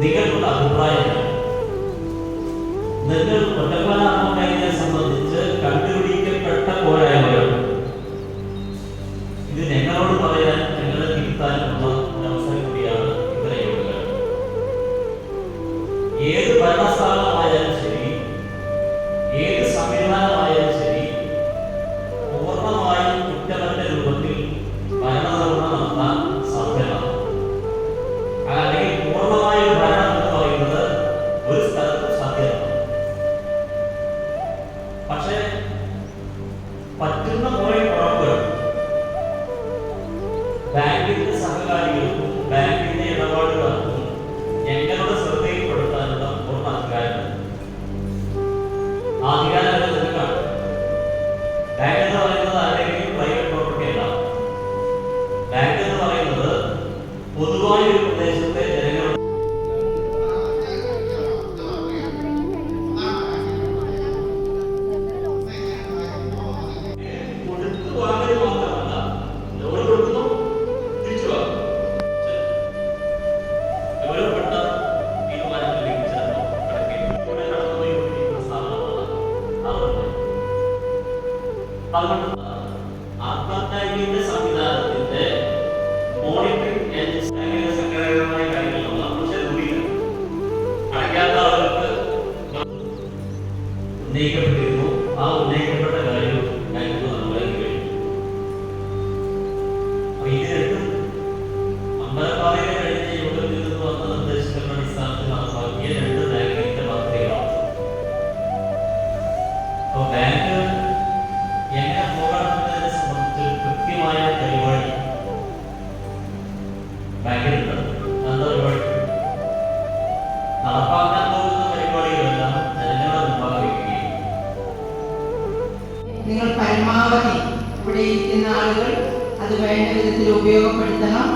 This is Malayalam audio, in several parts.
നിങ്ങളുടെ അഭിപ്രായം. നിങ്ങൾ കൊല്ലപ്പനാമക്കാരിയെ സംബന്ധിച്ച് കണ്ടുപിടിക്കപ്പെട്ട പോരായ്മകൾ ഇത് ഞങ്ങളോട് പറയാൻ ഞങ്ങളെ തിരുത്താനുള്ള അവസരം കൂടിയാണ് ഇത്തരം ഏത് ഭരണ പക്ഷേ പറ്റുന്ന കുറെ അതുകൊണ്ട് ആത്മഹത്യയുടെ സംവിധാനത്തിന്റെ മോണിറ്ററിംഗ് ഏജൻസി സംഘടനപരമായ കാര്യങ്ങളൊന്നും നമ്മൾ ചെറുതില്ല അടയ്ക്കാത്ത ആളുകൾക്ക് ഉന്നയിക്കപ്പെട്ടിരുന്നു. ആ ഉന്നയിക്കപ്പെട്ട കാര്യം ഞങ്ങൾക്ക് നമ്മളെ കഴിഞ്ഞു അപ്പൊ ഇത് രണ്ടും അമ്പലപ്പാറയിലെ കഴിഞ്ഞ യോഗത്തിൽ നിന്ന് വന്ന നിർദ്ദേശങ്ങളുടെ അടിസ്ഥാനത്തിൽ നടപ്പാക്കിയ രണ്ട് ബാങ്കിന്റെ പദ്ധതികളാണ് അപ്പൊ ഇരിക്കുന്ന ആളുകൾ അത് വേണ്ട വിധത്തിൽ ഉപയോഗപ്പെടുത്തണം.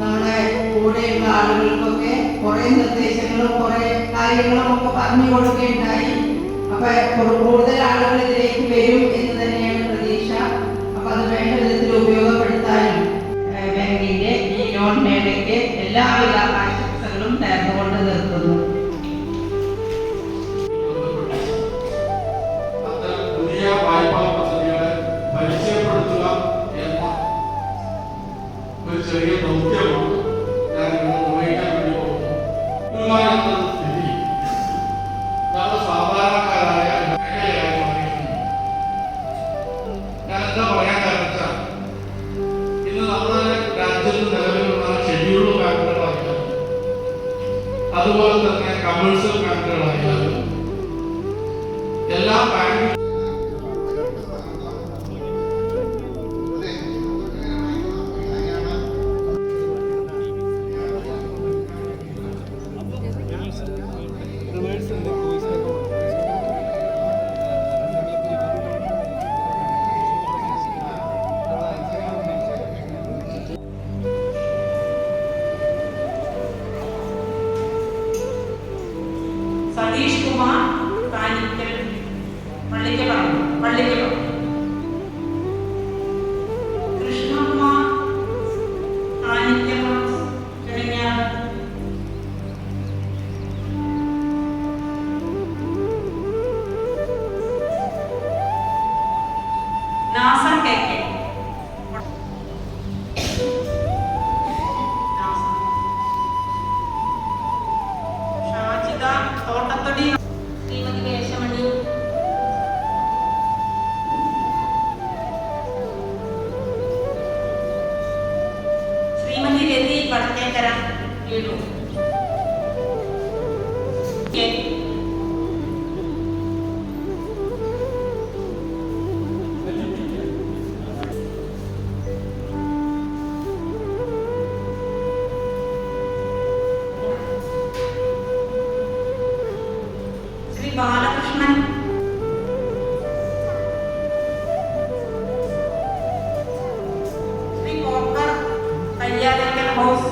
നമ്മുടെ കൂടെയുള്ള ആളുകൾക്കൊക്കെ കുറെ നിർദ്ദേശങ്ങളും കുറെ കാര്യങ്ങളും ഒക്കെ പറഞ്ഞു കൊടുക്കുകയുണ്ടായി അപ്പൊ കൂടുതൽ ആളുകൾ ഇതിലേക്ക് വരും എന്ന് തന്നെയാണ് പ്രതീക്ഷ. അപ്പൊ അത് വേണ്ട വിധത്തിൽ ഉപയോഗപ്പെടുത്താനും ബാങ്കിന്റെ ഈ ലോൺ മേളയ്ക്ക് എല്ലാവിധ ആശംസകളും നേർന്നുകൊണ്ട് നിർത്തുന്നു. അതുപോലെ തന്നെ കമേഴ്സ്യൽ ബാങ്കുകളായാലും എല്ലാ ബാങ്കുകളും സതീഷ് శ్రీమతి రెడ్డి పడతేకరా ఏడు. బాలకృష్ణన్. శ్రీ కోట్కర్ అయ్యారెక్కల్ హౌస్.